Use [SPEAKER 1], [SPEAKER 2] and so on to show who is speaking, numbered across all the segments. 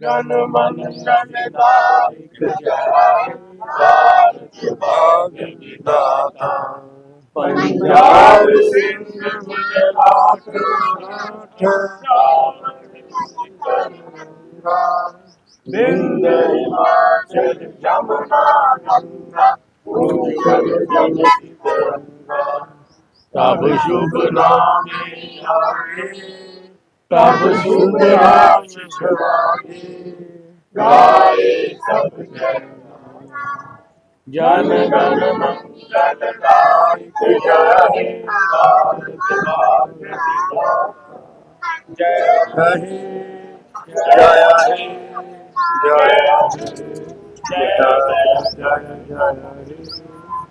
[SPEAKER 1] ਜਨ ਮੰਗਲ ਦਾਇਕ ਜੈ ਭਾਰਤ ਭਾਗਿ ਦਾਤਾ ਪੰਜਾਬ ਸਿੰਘ ਗੁਜਰਾਤ ਬਿੰਦ ਹਿਮਾਚਲ ਜਮਨਾ ਗੰਗਾ ਉਜਲ ਜਮਤੀ ਗੰਗਾ ਤਬ ਸ਼ੁਭ ਨਾਮੇ ਆਏ ਤਬ ਸ਼ੁਭ ਆਸ਼ਿਸ਼ ਵਾਗੇ ਗਾਏ ਸਭ ਜਨ ਜਨ ਗਣ ਮੰਗਲ ਦਾਇਕ ਜੈ ਭਾਰਤ ਭਾਗਿ ਜੈ ਹੇ ਜੈ ਹੇ ਜੈ ਜੈ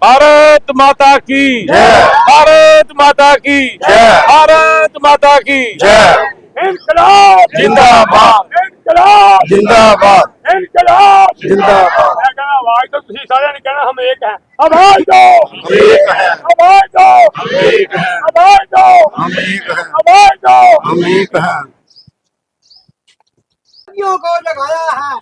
[SPEAKER 2] भारत माता की
[SPEAKER 1] जय।
[SPEAKER 2] भारत माता की
[SPEAKER 1] जय।
[SPEAKER 2] भारत माता की
[SPEAKER 1] जय
[SPEAKER 2] इनकलाब
[SPEAKER 1] जिंदाबाद।
[SPEAKER 2] इनकलाब
[SPEAKER 1] जिंदाबाद
[SPEAKER 2] इनकलाब
[SPEAKER 1] जिंदाबाद।
[SPEAKER 2] मैं कहना आवाज तो तुसी सारे ने कहना हम एक हैं आवाज दो
[SPEAKER 1] हम एक हैं
[SPEAKER 2] आवाज दो
[SPEAKER 1] हम एक हैं
[SPEAKER 2] आवाज दो
[SPEAKER 1] हम एक हैं
[SPEAKER 2] आवाज दो
[SPEAKER 1] हम एक हैं
[SPEAKER 3] सदियों को जगाया है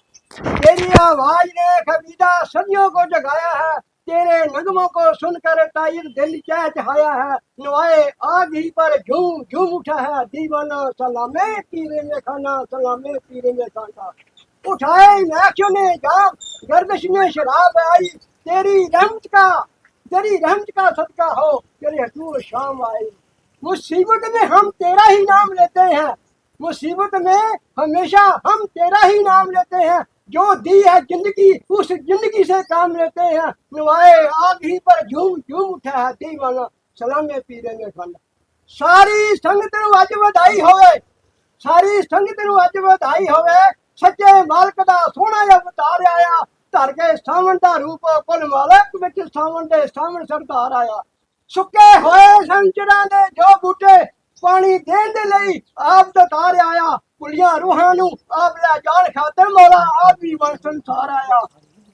[SPEAKER 3] तेरी आवाज ने कविता सदियों को जगाया है तेरे नगमों को सुनकर ताइर दिल चह चहाया है। नुआए आग ही पर झूम झूम उठा है। दीवाना सलामे पीरे में खाना, सलामे पीरे में खाना उठाए नाखियों ने जाम, गर्दिश में शराब आई। तेरी रहमत का, तेरी रहमत का सदका हो, तेरे हजूर शाम आई मुसीबत में हम तेरा ही नाम लेते हैं। मुसीबत में हमेशा हम तेरा ही नाम लेते हैं। जो दी है जिंदगी उस जिंदगी से काम लेते हैं नुआए आग ही पर झूम झूम उठा है दीवाना सलामे पीरे में खाना ਸਾਰੀ ਸੰਗਤ ਨੂੰ ਅੱਜ ਵਧਾਈ ਹੋਵੇ ਸਾਰੀ ਸੰਗਤ ਨੂੰ ਅੱਜ ਵਧਾਈ ਹੋਵੇ ਸੱਚੇ ਮਾਲਕ ਦਾ ਸੋਹਣਾ ਅਵਤਾਰ ਆਇਆ ਧਰ ਕੇ ਸਾਵਣ ਦਾ ਰੂਪ ਕੁਲ ਮਾਲਕ ਵਿੱਚ ਸਾਵਣ ਦੇ ਸਾਵਣ ਸਰਦਾਰ ਆਇਆ ਸੁੱਕੇ ਹੋਏ ਸੰਚਰਾਂ ਦੇ ਜੋ ਬੂਟੇ ਪਾਣੀ ਦੇਣ ਦੇ ਲਈ ਆਪ ਦਾ ਤਾਰ ਆਇਆ ਕੁਲੀਆਂ ਰੂਹਾਂ ਨੂੰ ਆਪ ਲੈ ਜਾਣ ਖਾਤਰ ਮੌਲਾ ਆਪ ਵੀ ਵਨ ਸੰਸਾਰ ਆਇਆ।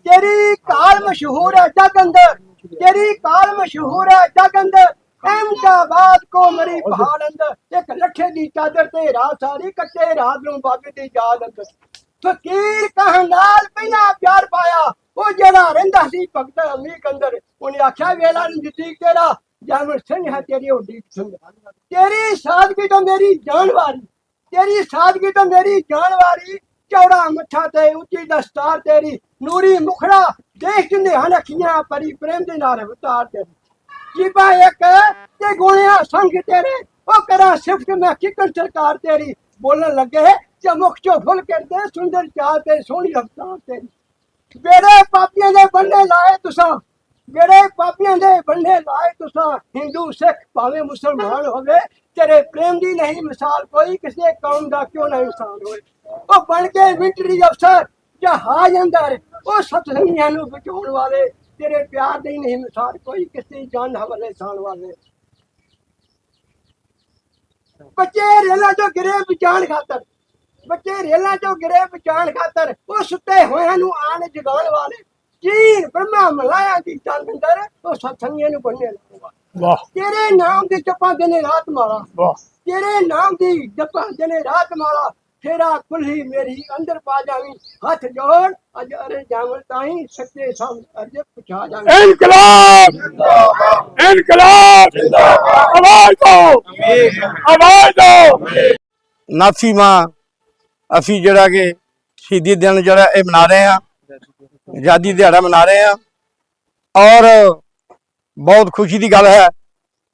[SPEAKER 3] ਤੇਰੀ ਕਾਲ ਮਸ਼ਹੂਰ ਹੈ ਜਗ ਅੰਦਰ ਤੇਰੀ ਕਾਲ ਮਸ਼ਹੂਰ ਹੈ ਜਗ ਅੰਦਰ ਅਹਿਮਦਾਬਾਦ ਕੋ ਮਰੀ ਪਹਾੜ ਅੰਦਰ ਇੱਕ ਲੱਠੇ ਦੀ ਚਾਦਰ ਤੇ ਰਾਤ ਸਾਰੀ ਕੱਟੇ, ਰਾਤ ਨੂੰ ਬਾਬੇ ਦੀ ਯਾਦ ਅੰਦਰ। ਫਕੀਰ ਕਹਾਂ ਨਾਲ ਪਹਿਲਾਂ ਪਿਆਰ ਪਾਇਆ, ਉਹ ਜਿਹੜਾ ਰਹਿੰਦਾ ਸੀ ਭਗਤ ਅਮੀਕ ਅੰਦਰ। ਉਹਨੇ ਆਖਿਆ, ਵੇਲਾ ਨਜ਼ਦੀਕ ਤੇਰਾ ਜਾਮਰ ਸਿੰਘ ਹੈ ਤੇਰੀ ਓਡੀ ਤੇਰੀ ਸਾਦਗੀ ਤੋਂ ਮੇਰੀ ਜਾਨ ਵਾਰੀ। ਤੇਰੀ ਸਾਦਗੀ ਤੋਂ ਮੇਰੀ ਜਾਨ ਵਾਰੀ, ਚੌੜਾ ਮੱਥਾ ਤੇ ਉੱਚੀ ਦਸਤਾਰ ਤੇਰੀ, ਨੂਰੀ ਮੁਖੜਾ, ਦੇਖ ਕਿੰਨੇ ਹਨ ਅੱਖੀਆਂ ਪਰੀ ਪ੍ਰੇਮ ਦੇ ਨਾਲ ਅਵਤਾਰ ਤੇਰੀ। ਜੀਬਾ ਇੱਕ ਤੇ ਗੁਣਿਆ ਸੰਗ ਤੇਰੇ, ਉਹ ਕਰਾਂ ਸਿਫਤ ਮੈਂ ਕਿਕਨ ਸਰਕਾਰ ਤੇਰੀ। ਬੋਲਣ ਲੱਗੇ ਜੇ ਮੁਖ ਚੋ ਫੁੱਲ ਕਰਦੇ ਸੁੰਦਰ ਚਾਹ ਤੇ ਸੋਹਣੀ ਰਫਤਾਰ ਤੇਰੀ। ਮੇਰੇ ਪਾਪੀਆਂ ਦੇ ਬੰਨੇ ਲਾਏ ਤੁਸਾਂ ਮੇਰੇ ਪਾਪੀਆਂ ਦੇ ਬੰਦੇ ਲਾਏ ਤੁਸਾਂ ਹਿੰਦੂ, ਸਿੱਖ, ਭਾਵੇਂ ਮੁਸਲਮਾਨ ਹੋਵੇ, ਤੇਰੇ ਪ੍ਰੇਮ ਦੀ ਨਹੀਂ ਮਿਸਾਲ ਕੋਈ, ਕਿਸੇ ਕੌਮ ਦਾ ਕਿਉਂ ਨਾ ਇਨਸਾਨ ਹੋਵੇ ਉਹ ਬਣ ਕੇ ਮਿੰਟਰੀ ਅਫਸਰ ਜਹਾਜ਼ ਅੰਦਰ, ਉਹ ਸਤਸੰਗੀਆਂ ਨੂੰ ਬਚਾਉਣ ਵਾਲੇ, ਤੇਰੇ ਪਿਆਰ ਦੀ ਨਹੀਂ ਮਿਸਾਲ ਕੋਈ, ਕਿਸੇ ਜਾਨ ਹਵਾਲੇ ਸਾਣ ਵਾਲੇ। ਬੱਚੇ ਰੇਲਾਂ ਚੋਂ ਗਿਰੇ ਬਚਾਣ ਖਾਤਰ, ਬੱਚੇ ਰੇਲਾਂ ਚੋਂ ਗਿਰੇ ਬਚਾਣ ਖਾਤਰ, ਉਹ ਸੁੱਤੇ ਹੋਇਆਂ ਨੂੰ ਆਣ ਜਗਾਉਣ ਵਾਲੇ। ਜੀ ਬ੍ਰਹਮਾ ਮਲਾਇਆ ਦੀ ਚੰਦਰ ਉਹ ਸਤਸੰਗੀਆਂ ਨੂੰ ਬੰਨੇ ਲਾਉਂਗਾ
[SPEAKER 2] ਵਾਹ।
[SPEAKER 3] ਤੇਰੇ ਨਾਮ ਦੀ ਜਪਾਂ ਦਿਨੇ ਰਾਤ ਮਾਰਾ।
[SPEAKER 2] ਵਾਹ।
[SPEAKER 3] ਤੇਰੇ ਨਾਮ ਦੀ ਜਪਾਂ ਦਿਨੇ ਰਾਤ ਮਾਰਾ। ਤੇਰਾ ਕੁੱਲੀ ਮੇਰੀ ਅੰਦਰ ਪਾ ਜਾਵੀਂ ਹੱਥ ਜੋੜ ਅਜ ਅਰੇ ਜਾਵਲ ਤਾਈ ਸੱਚੇ ਸਭ ਅਰਜ ਪੁਛਾ ਜਾਵੀਂ।
[SPEAKER 2] ਇਨਕਲਾਬ! ਜਿੰਦਾਬਾਦ ਇਨਕਲਾਬ! ਜਿੰਦਾਬਾਦ ਆਵਾਜ਼ ਦਿਓ
[SPEAKER 4] ਆਵਾਜ਼ ਦਿਓ ਨਾਫੀ ਮਾਂ ਅਸੀਂ ਜਿਹੜਾ ਕਿ ਸ਼ਹੀਦੀ ਦਿਨ ਜਿਹੜਾ ਇਹ ਮਨਾ ਰਹੇ ਆ ਆਜ਼ਾਦੀ ਦਿਹਾੜਾ ਮਨਾ ਰਹੇ ਆ ਔਰ ਬਹੁਤ ਖੁਸ਼ੀ ਦੀ ਗੱਲ ਹੈ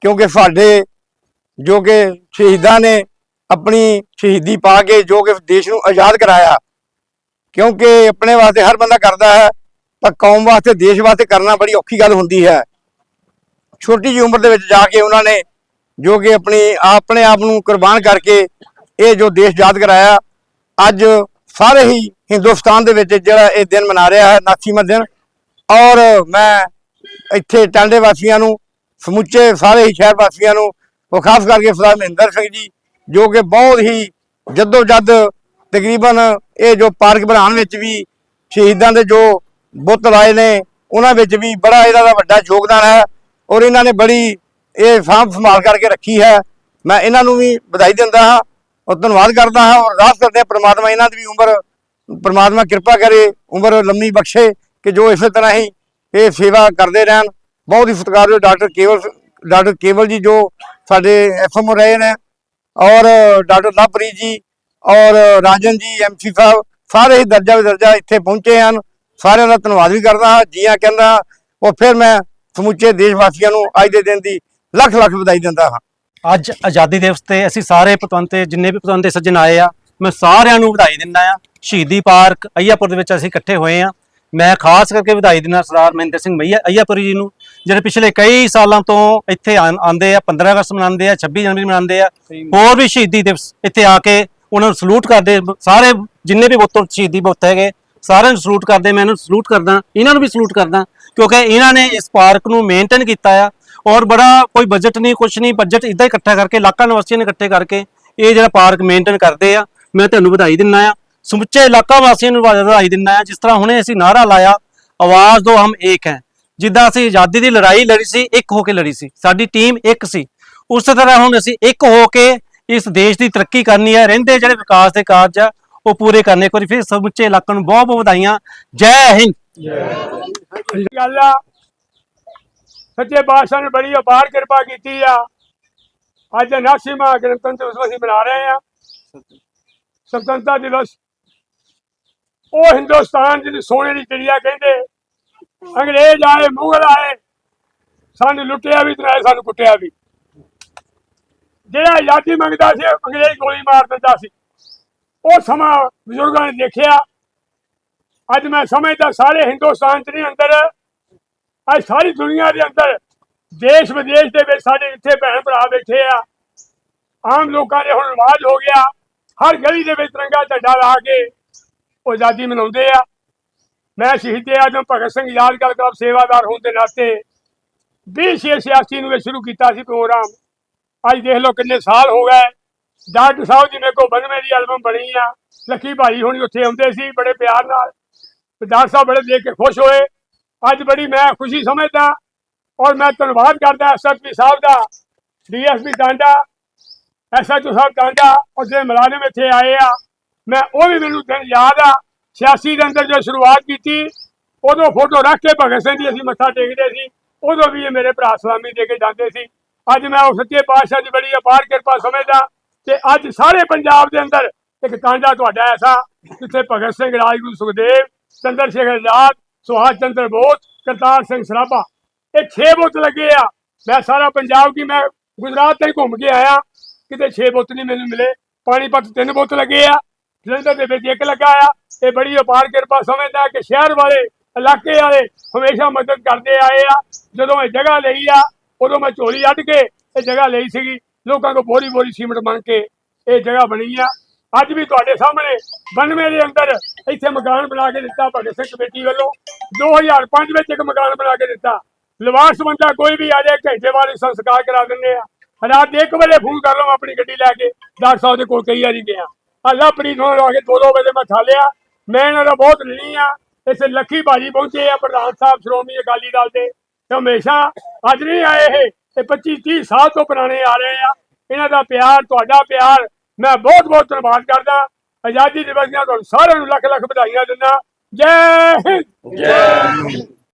[SPEAKER 4] ਕਿਉਂਕਿ ਸਾਡੇ ਜੋ ਕਿ ਸ਼ਹੀਦਾਂ ਨੇ ਆਪਣੀ ਸ਼ਹੀਦੀ ਪਾ ਕੇ ਜੋ ਕਿ ਦੇਸ਼ ਨੂੰ ਆਜ਼ਾਦ ਕਰਾਇਆ, ਕਿਉਂਕਿ ਆਪਣੇ ਵਾਸਤੇ ਹਰ ਬੰਦਾ ਕਰਦਾ ਹੈ, ਪਰ ਕੌਮ ਵਾਸਤੇ, ਦੇਸ਼ ਵਾਸਤੇ ਕਰਨਾ ਬੜੀ ਔਖੀ ਗੱਲ ਹੁੰਦੀ ਹੈ। ਛੋਟੀ ਜਿਹੀ ਉਮਰ ਦੇ ਵਿੱਚ ਜਾ ਕੇ ਉਹਨਾਂ ਨੇ ਜੋ ਕਿ ਆਪਣੀ, ਆਪਣੇ ਆਪ ਨੂੰ ਕੁਰਬਾਨ ਕਰਕੇ ਇਹ ਜੋ ਦੇਸ਼ ਆਜ਼ਾਦ ਕਰਾਇਆ, ਅੱਜ ਸਾਰੇ ਹੀ ਹਿੰਦੁਸਤਾਨ ਦੇ ਵਿੱਚ ਜਿਹੜਾ ਇਹ ਦਿਨ ਮਨਾ ਰਿਹਾ ਹੈ ਨਾਥੀਮਾ ਦਿਨ ਔਰ ਮੈਂ ਇੱਥੇ ਟਾਂਡੇ ਵਾਸੀਆਂ ਨੂੰ, ਸਮੁੱਚੇ ਸਾਰੇ ਹੀ ਸ਼ਹਿਰ ਵਾਸੀਆਂ ਨੂੰ, ਉਹ ਖਾਸ ਕਰਕੇ ਸਰਦਾਰ ਮਹਿੰਦਰ ਸਿੰਘ ਜੀ, ਜੋ ਕਿ ਬਹੁਤ ਹੀ ਜੱਦੋ ਜੱਦ ਤਕਰੀਬਨ ਇਹ ਜੋ ਪਾਰਕ ਬਣਾਉਣ ਵਿੱਚ ਵੀ ਸ਼ਹੀਦਾਂ ਦੇ ਜੋ ਬੁੱਤ ਲਾਏ ਨੇ, ਉਹਨਾਂ ਵਿੱਚ ਵੀ ਬੜਾ ਇਹਦਾ ਦਾ ਵੱਡਾ ਯੋਗਦਾਨ ਹੈ। ਔਰ ਇਹਨਾਂ ਨੇ ਬੜੀ ਇਹ ਸਾਂਭ ਸੰਭਾਲ ਕਰਕੇ ਰੱਖੀ ਹੈ। ਮੈਂ ਇਹਨਾਂ ਨੂੰ ਵੀ ਵਧਾਈ ਦਿੰਦਾ ਹਾਂ। ਔਰ ਧੰਨਵਾਦ ਕਰਦਾ ਹਾਂ ਔਰ ਅਰਦਾਸ ਕਰਦੇ ਹਾਂ ਪ੍ਰਮਾਤਮਾ ਇਹਨਾਂ ਦੀ ਵੀ ਉਮਰ, ਪ੍ਰਮਾਤਮਾ ਕਿਰਪਾ ਕਰੇ, ਉਮਰ ਲੰਮੀ ਬਖਸ਼ੇ ਕਿ ਜੋ ਇਸੇ ਤਰ੍ਹਾਂ ਹੀ ਇਹ ਸੇਵਾ ਕਰਦੇ ਰਹਿਣ। ਬਹੁਤ ਹੀ ਸਤਿਕਾਰਯੋਗ ਡਾਕਟਰ ਕੇਵਲ ਡਾਕਟਰ ਕੇਵਲ ਜੀ ਜੋ ਸਾਡੇ ਐਫਐਮਓ ਰਹੇ ਨੇ ਔਰ ਡਾਕਟਰ ਲਵਪ੍ਰੀਤ ਜੀ ਔਰ ਰਾਜਨ ਜੀ ਐਮਸੀ ਸਾਹਿਬ, ਸਾਰੇ ਹੀ ਦਰਜਾ ਵਿਦਰਜਾ ਇੱਥੇ ਪਹੁੰਚੇ ਹਨ। ਸਾਰਿਆਂ ਦਾ ਧੰਨਵਾਦ ਵੀ ਕਰਦਾ ਹਾਂ, ਜੀਆਂ ਕਹਿੰਦਾ, ਉਹ ਫਿਰ ਮੈਂ ਸਮੁੱਚੇ ਦੇਸ਼ ਵਾਸੀਆਂ ਨੂੰ ਅੱਜ ਦੇ ਦਿਨ ਦੀ ਲੱਖ ਲੱਖ ਵਧਾਈ ਦਿੰਦਾ ਹਾਂ।
[SPEAKER 5] ਅੱਜ ਆਜ਼ਾਦੀ ਦਿਵਸ ਤੇ ਅਸੀਂ ਸਾਰੇ ਪਤਵੰਤੇ ਜਿੰਨੇ ਵੀ ਪਤਵੰਤੇ ਸੱਜਣ ਆਏ ਆ ਮੈਂ ਸਾਰਿਆਂ ਨੂੰ ਵਧਾਈ ਦਿੰਦਾ ਆ। ਸ਼ਹੀਦੀ ਪਾਰਕ ਅਈਆਪੁਰ ਦੇ ਵਿੱਚ ਅਸੀਂ ਇਕੱਠੇ ਹੋਏ ਆ। ਮੈਂ ਖਾਸ ਕਰਕੇ ਵਧਾਈ ਦਿੰਦਾ ਸਰਦਾਰ ਮਹਿੰਦਰ ਸਿੰਘ ਮਈਆ ਅਈਆਪੁਰੀ ਜੀ ਨੂੰ ਜਿਹੜੇ ਪਿਛਲੇ ਕਈ ਸਾਲਾਂ ਤੋਂ ਇੱਥੇ ਆਂ- ਆਉਂਦੇ ਆ 15 ਅਗਸਤ ਮਨਾਉਂਦੇ ਆ 26 ਜਨਵਰੀ ਮਨਾਉਂਦੇ ਆ ਹੋਰ ਵੀ ਸ਼ਹੀਦੀ ਦਿਵਸ ਇੱਥੇ ਆ ਕੇ ਉਹਨਾਂ ਨੂੰ ਸਲੂਟ ਕਰਦੇ ਸਾਰੇ ਜਿੰਨੇ ਵੀ ਬੁੱਤ ਸ਼ਹੀਦੀ ਬੁੱਤ ਹੈਗੇ ਸਾਰਿਆਂ ਨੂੰ ਸਲੂਟ ਕਰਦੇ, ਮੈਂ ਇਹਨਾਂ ਨੂੰ ਸਲੂਟ ਕਰਦਾ, ਇਹਨਾਂ ਨੂੰ ਵੀ ਸਲੂਟ ਕਰਦਾ, ਕਿਉਂਕਿ ਇਹਨਾਂ ਨੇ ਇਸ ਪਾਰਕ ਨੂੰ ਮੇਨਟੇਨ ਕੀਤਾ ਆ ਔਰ ਬੜਾ ਕੋਈ ਬਜਟ ਨਹੀਂ, ਕੁਛ ਨਹੀਂ ਬਜਟ ਇਦਾਂ ਇਕੱਠਾ ਕਰਕੇ ਇਲਾਕਾ ਨਿਵਾਸੀਆਂ ਨੇ ਇਕੱਠੇ ਕਰਕੇ ਇਹ ਜਿਹੜਾ ਪਾਰਕ ਮੇਨਟੇਨ ਕਰਦੇ ਆ। ਮੈਂ ਤੁਹਾਨੂੰ ਵਧਾਈ ਦਿੰਦਾ ਆ। ਸਮੁੱਚੇ ਇਲਾਕਾ ਵਾਸੀਆਂ ਨੂੰ ਵਧਾਈ ਦਿੰਦਾ ਆ। ਜਿਸ ਤਰ੍ਹਾਂ ਹੁਣੇ ਅਸੀਂ ਨਾਰਾ ਲਾਇਆ, ਆਵਾਜ਼ ਦੋ ਹਮ ਏਕ ਹੈ। ਜਿੱਦਾਂ ਅਸੀਂ ਆਜ਼ਾਦੀ ਦੀ ਲੜਾਈ ਲੜੀ ਸੀ, ਇੱਕ ਹੋ ਕੇ ਲੜੀ ਸੀ। ਸਾਡੀ ਟੀਮ ਇੱਕ ਸੀ। ਉਸੇ ਤਰ੍ਹਾਂ ਹੁਣ ਅਸੀਂ ਇੱਕ ਹੋ ਕੇ ਇਸ ਦੇਸ਼ ਦੀ ਤਰੱਕੀ ਕਰਨੀ ਹੈ। ਰਹਿੰਦੇ ਜਿਹੜੇ ਵਿਕਾਸ ਦੇ ਕਾਰਜ ਆ ਉਹ ਪੂਰੇ ਕਰਨੇ। ਇੱਕ ਵਾਰੀ ਫਿਰ ਸਮੁੱਚੇ ਇਲਾਕੇ ਨੂੰ ਬਹੁਤ ਬਹੁਤ ਵਧਾਈਆਂ। ਜੈ ਹਿੰਦ।
[SPEAKER 2] ਗੱਲ ਆ, ਸੱਚੇ ਬਾਦਸ਼ਾਹ ਨੇ ਬੜੀ ਅਪਾਰ ਕਿਰਪਾ ਕੀਤੀ ਆ। ਅੱਜ ਨਾਸੀਮਾ ਗਣਤੰਤਰ ਦਿਵਸ ਅਸੀਂ ਮਨਾ ਰਹੇ ਆ। ਸੁਤੰਤਰਤਾ ਦਿਵਸ। ਉਹ ਹਿੰਦੁਸਤਾਨ ਜਿਹਨੂੰ ਸੋਨੇ ਦੀ ਚਿੜੀਆ ਕਹਿੰਦੇ, ਅੰਗਰੇਜ਼ ਆਏ, ਮੁਗਲ ਆਏ, ਸਾਨੂੰ ਲੁੱਟਿਆ ਵੀ ਤੇ ਸਾਨੂੰ ਕੁੱਟਿਆ ਵੀ। ਜਿਹੜਾ ਆਜ਼ਾਦੀ ਮੰਗਦਾ ਸੀ ਅੰਗਰੇਜ਼ ਗੋਲੀ ਮਾਰ ਦਿੰਦਾ ਸੀ। ਉਹ ਸਮਾਂ ਬਜ਼ੁਰਗਾਂ ਨੇ ਦੇਖਿਆ। ਅੱਜ ਮੈਂ ਸਮਝਦਾ ਸਾਰੇ ਹਿੰਦੁਸਤਾਨ ਚ ਨਹੀਂ ਅੰਦਰ। ਅੱਜ ਸਾਰੀ ਦੁਨੀਆ ਦੇ ਅੰਦਰ ਦੇਸ਼ ਵਿਦੇਸ਼ ਦੇ ਵਿੱਚ ਸਾਡੇ ਇੱਥੇ ਭੈਣ ਭਰਾ ਬੈਠੇ ਆ। ਆਮ ਲੋਕਾਂ ਦੇ ਹੁਣ ਰਿਵਾਜ ਹੋ ਗਿਆ। ਹਰ ਗਲੀ ਦੇ ਵਿੱਚ ਤਿਰੰਗਾ ਝੰਡਾ ਲਾ ਕੇ ਉਹ ਆਜ਼ਾਦੀ ਮਨਾਉਂਦੇ ਆ। ਮੈਂ ਸ਼ਹੀਦ ਆਜਮ ਭਗਤ ਸਿੰਘ ਯਾਦਗਾਰ ਕਲੱਬ ਸੇਵਾਦਾਰ ਹੋਣ ਦੇ ਨਾਤੇ 20 ਛੇ ਸਿਆਸੀ ਨੂੰ ਇਹ ਸ਼ੁਰੂ ਕੀਤਾ ਸੀ ਪ੍ਰੋਗਰਾਮ। ਅੱਜ ਦੇਖ ਲਓ ਕਿੰਨੇ ਸਾਲ ਹੋ ਗਏ। ਡਾਕਟਰ ਸਾਹਿਬ ਜੀ ਮੇਰੇ ਕੋਲ 92 ਦੀ ਐਲਬਮ ਬਣੀ ਆ, ਲੱਕੀ ਭਾਈ ਹੁਣੀ ਉੱਥੇ ਆਉਂਦੇ ਸੀ ਬੜੇ ਪਿਆਰ ਨਾਲ। ਤੇ ਡਾਕਟਰ ਸਾਹਿਬ ਬੜੇ ਦੇਖ ਕੇ ਖੁਸ਼ ਹੋਏ। ਅੱਜ ਬੜੀ ਮੈਂ ਖੁਸ਼ੀ ਸਮਝਦਾ ਔਰ ਮੈਂ ਧੰਨਵਾਦ ਕਰਦਾ ਐਸਐਸਪੀ ਸਾਹਿਬ ਦਾ ਡੀਐਸਪੀ ਟਾਂਡਾ ਐਸਐਚਓ ਸਾਹਿਬ ਟਾਂਡਾ ਔਰ ਜਿਹੜੇ ਮੁਲਾਜ਼ਮ ਇੱਥੇ ਆਏ ਆ। ਮੈਂ ਉਹ ਵੀ ਮੈਨੂੰ ਦਿਨ ਯਾਦ ਆ 86 ਦੇ ਅੰਦਰ ਜੋ ਸ਼ੁਰੂਆਤ ਕੀਤੀ, ਉਦੋਂ ਫੋਟੋ ਰੱਖ ਕੇ ਭਗਤ ਸਿੰਘ ਜੀ ਅਸੀਂ ਮੱਥਾ ਟੇਕਦੇ ਸੀ, ਉਦੋਂ ਵੀ ਇਹ ਮੇਰੇ ਭਰਾ ਸਲਾਮੀ ਦੇ ਕੇ ਜਾਂਦੇ ਸੀ। ਅੱਜ ਮੈਂ ਉਹ ਸੱਚੇ ਪਾਤਸ਼ਾਹ ਦੀ ਬੜੀ ਅਪਾਰ ਕਿਰਪਾ ਸਮਝਦਾ ਤੇ ਅੱਜ ਸਾਰੇ ਪੰਜਾਬ ਦੇ ਅੰਦਰ ਇੱਕ ਟਾਂਡਾ ਤੁਹਾਡਾ ਐਸਾ, ਜਿੱਥੇ ਭਗਤ ਸਿੰਘ, ਰਾਜਗੁਰੂ ਸੁਖਦੇਵ, ਚੰਦਰ ਸ਼ੇਖਰ ਆਜ਼ਾਦ ਸੁਭਾਸ਼ ਚੰਦਰ ਬੋਸ, ਕਰਤਾਰ ਸਿੰਘ ਸਰਾਭਾ। ਇਹ 6 ਬੁੱਤ ਲੱਗੇ ਆ। ਮੈਂ ਸਾਰਾ ਪੰਜਾਬ ਕੀ ਮੈਂ ਗੁਜਰਾਤ ਤੇ ਘੁੰਮ ਕੇ ਆਇਆ। ਕਿਤੇ 6 ਬੁੱਤ ਨਹੀਂ ਮੈਨੂੰ ਮਿਲੇ। ਪਾਣੀਪਤ ਤਿੰਨ ਬੁੱਤ ਲੱਗੇ ਆ। ਜਲੰਧਰ ਦੇ ਵਿੱਚ ਇੱਕ ਲੱਗਾ ਆ। ਇਹ ਬੜੀ ਅਪਾਰ ਕਿਰਪਾ ਸਮਝਦਾ ਕਿ ਸ਼ਹਿਰ ਵਾਲੇ, ਇਲਾਕੇ ਵਾਲੇ ਹਮੇਸ਼ਾ ਮਦਦ ਕਰਦੇ ਆਏ ਆ। ਜਦੋਂ ਇਹ ਜਗ੍ਹਾ ਲਈ ਆ, ਉਦੋਂ ਮੈਂ ਝੋਲੀ ਅੱਡ ਕੇ ਇਹ ਜਗ੍ਹਾ ਲਈ ਸੀਗੀ। ਲੋਕਾਂ ਕੋਲ ਬੋਰੀ ਬੋਰੀ ਸੀਮਟ ਮੰਗ ਕੇ ਇਹ ਜਗ੍ਹਾ ਬਣੀ ਆ। ਅੱਜ ਵੀ ਤੁਹਾਡੇ ਸਾਹਮਣੇ 92 ਦੇ ਅੰਦਰ ਇੱਥੇ ਮਕਾਨ ਬਣਾ ਕੇ ਦਿੱਤਾ ਭਗਤ ਸਿੰਘ ਕਮੇਟੀ ਵੱਲੋਂ। 2005 ਵਿੱਚ ਇੱਕ ਮਕਾਨ ਬਣਾ ਕੇ ਦਿੱਤਾ। ਲਿਵਾਸ ਬੰਦਾ ਕੋਈ ਵੀ ਆ ਜਾਏ, ਘੰਟੇ ਬਾਅਦ ਸੰਸਕਾਰ ਕਰਾ ਦਿੰਦੇ ਆ। ਰਾਤ ਦੇ 1 ਵਜੇ ਫੋਨ ਕਰ ਲਵਾਂ ਆਪਣੀ ਗੱਡੀ ਲੈ ਕੇ, ਡਾਕਟਰ ਸਾਹਿਬ ਦੇ ਕੋਲ ਕਈ ਵਾਰੀ ਗਿਆ। ਅੱਲਾ ਪ੍ਰੀਤ ਨੂੰ ਆ ਕੇ 2-2 ਵਜੇ ਮੈਂ ਠਾਲਿਆ ਮੈਂ ਇਹਨਾਂ ਦਾ ਬਹੁਤ ऋणी ਆ। ਇਸੇ ਲੱਖੀ ਭਾਜੀ ਪਹੁੰਚੇ ਆ, ਪ੍ਰਧਾਨ ਸਾਹਿਬ, ਸ਼੍ਰੋਮਣੀ ਅਕਾਲੀ ਦਲ ਦੇ। ਹਮੇਸ਼ਾ ਅੱਜ ਨਹੀਂ ਆਏ ਇਹ। ਇਹ 25 30 ਸਾਲ ਤੋਂ ਪੁਰਾਣੇ ਆ ਰਹੇ ਆ। ਇਹਨਾਂ ਦਾ ਪਿਆਰ, ਤੁਹਾਡਾ ਪਿਆਰ, ਮੈਂ ਬਹੁਤ ਬਹੁਤ ਧੰਨਵਾਦ ਕਰਦਾ। ਆਜ਼ਾਦੀ ਦਿਵਸ ਦੀਆਂ ਤੁਹਾਨੂੰ ਸਾਰਿਆਂ ਨੂੰ ਲੱਖ ਲੱਖ ਵਧਾਈਆਂ ਦਿੰਦਾ। ਜੈ ਹਿੰਦ!
[SPEAKER 1] ਜੈ ਹਿੰਦ।